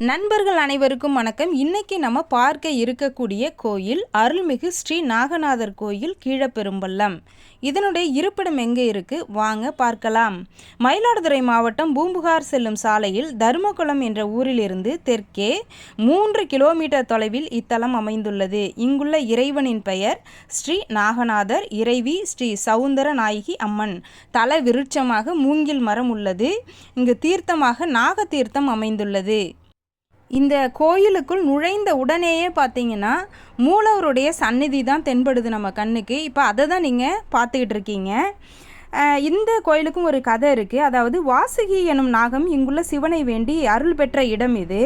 நண்பர்கள் அனைவருக்கும் வணக்கம். இன்னைக்கு நம்ம பார்க்க இருக்கக்கூடிய கோயில் அருள்மிகு ஸ்ரீ நாகநாதர் கோயில் கீழப்பெரும்பள்ளம். இதனுடைய இருப்பிடம் எங்கே இருக்கு? வாங்க பார்க்கலாம். மயிலாடுதுறை மாவட்டம் பூம்புகார் செல்லும் சாலையில் தர்மகுளம் என்ற ஊரிலிருந்து தெற்கே மூன்று கிலோமீட்டர் தொலைவில் இத்தலம் அமைந்துள்ளது. இங்குள்ள இறைவனின் பெயர் ஸ்ரீ நாகநாதர் இறைவி ஸ்ரீ சவுந்தர நாயகி அம்மன். தல விருட்சமாக மூங்கில் மரம் உள்ளது. இங்கு தீர்த்தமாக நாக தீர்த்தம் அமைந்துள்ளது. இந்த கோயிலுக்குள் நுழைந்த உடனேயே பார்த்தீங்கன்னா மூலவருடைய சந்நிதி தான் தென்படுது நம்ம கண்ணுக்கு. இப்போ அதை தான் நீங்கள் பார்த்துக்கிட்டு இருக்கீங்க. இந்த கோயிலுக்கும் ஒரு கதை இருக்குது அதாவது வாசுகி எனும் நாகம் இங்குள்ள சிவனை வேண்டி அருள் பெற்ற இடம் இது.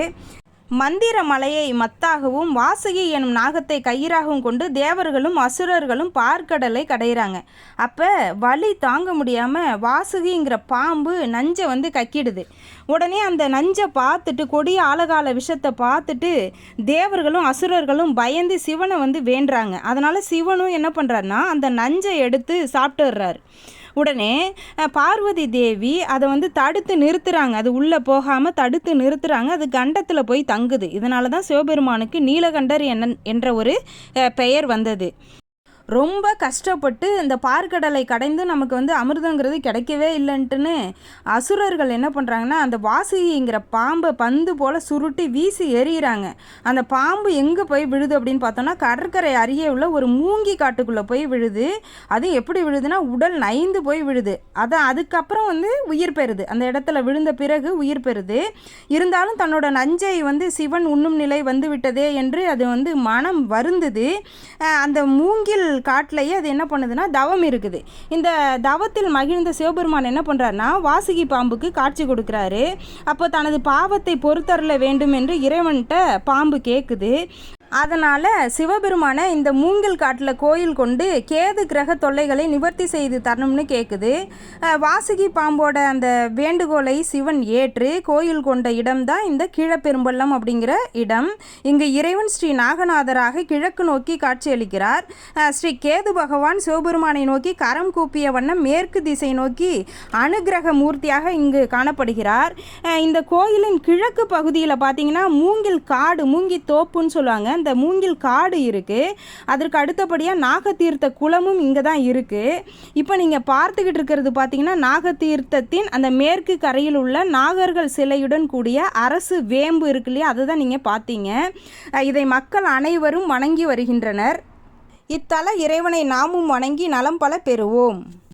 மந்திர மலையை மத்தாகவும் வாசுகி எனும் நாகத்தை கயிறாகவும் கொண்டு தேவர்களும் அசுரர்களும் பார்க்கடலை கடையிறாங்க. அப்போ வலி தாங்க முடியாமல் வாசுகிங்கிற பாம்பு நஞ்சை வந்து கக்கிடுது. உடனே அந்த நஞ்சை பார்த்துட்டு கொடிய ஆலகால விஷத்தை பார்த்துட்டு தேவர்களும் அசுரர்களும் பயந்து சிவனை வந்து வேண்டுறாங்க. அதனால் சிவனும் என்ன பண்ணுறாருன்னா அந்த நஞ்சை எடுத்து சாப்பிட்டுடுறாரு. உடனே பார்வதி தேவி அதை வந்து தடுத்து நிறுத்துகிறாங்க அது உள்ளே போகாமல் தடுத்து நிறுத்துகிறாங்க அது கண்டத்தில் போய் தங்குது. இதனால தான் சிவபெருமானுக்கு நீலகண்டர் என்ன என்ற ஒரு பெயர் வந்தது. ரொம்ப கஷ்டப்பட்டு இந்த பார்க்கடலை கடைந்து நமக்கு வந்து அமிர்தங்கிறது கிடைக்கவே இல்லைன்ட்டுன்னு அசுரர்கள் என்ன பண்ணுறாங்கன்னா அந்த வாசுகிங்கிற பாம்பை பந்து போல் சுருட்டி வீசி எறிகிறாங்க அந்த பாம்பு எங்கே போய் விழுது அப்படின்னு பார்த்தோன்னா கடற்கரை அருகே உள்ள ஒரு மூங்கி காட்டுக்குள்ளே போய் விழுது. அது எப்படி விழுதுன்னா உடல் நைந்து போய் விழுது. அதை அதுக்கப்புறம் வந்து உயிர் பெறுது. அந்த இடத்துல விழுந்த பிறகு உயிர் பெறுது. இருந்தாலும் தன்னோட நஞ்சை வந்து சிவன் உண்ணும் நிலை வந்து விட்டதே என்று அது வந்து மனம் வருந்துது. அந்த மூங்கில் காட்டிலேயே அது என்ன பண்ணுதுன்னா தவம் இருக்குது. இந்த தவத்தில் மகிழ்ந்த சிவபெருமான் என்ன பண்ணுறாருனா வாசுகி பாம்புக்கு காட்சி கொடுக்குறாரு. அப்போ தனது பாவத்தை பொறுத்தரல வேண்டும் என்று இறைவன்கிட்ட பாம்பு கேட்குது அதனால் சிவபெருமானை இந்த மூங்கில் காட்டில் கோயில் கொண்டு கேது கிரக தொல்லைகளை நிவர்த்தி செய்து தரணும்னு கேட்குது வாசுகி பாம்போட அந்த வேண்டுகோளை சிவன் ஏற்று கோயில் கொண்ட இடம்தான் இந்த கீழப்பெரும்பள்ளம் அப்படிங்கிற இடம். இங்கு இறைவன் ஸ்ரீ நாகநாதராக கிழக்கு நோக்கி காட்சியளிக்கிறார் ஸ்ரீ கேது பகவான் சிவபெருமானை நோக்கி கரம் கூப்பிய வண்ணம் மேற்கு திசை நோக்கி அனுகிரக மூர்த்தியாக இங்கு காணப்படுகிறார். இந்த கோயிலின் கிழக்கு பகுதியில் பார்த்தீங்கன்னா மூங்கில் காடு மூங்கி தோப்புன்னு சொல்லுவாங்க. இந்த மூங்கில் காடு இருக்குது அதற்கு அடுத்தபடியாக நாகத்தீர்த்த குளமும் இங்கே தான் இருக்குது இப்போ நீங்கள் பார்த்துக்கிட்டு இருக்கிறது பார்த்தீங்கன்னா நாகத்தீர்த்தத்தின் அந்த மேற்கு கரையில் உள்ள நாகர்கள் சிலையுடன் கூடிய அரசு வேம்பு இருக்கு இல்லையா? அதை தான் நீங்கள் பார்த்தீங்க. இதை மக்கள் அனைவரும் வணங்கி வருகின்றனர். இத்தல இறைவனை நாமும் வணங்கி நலம் பல பெறுவோம்.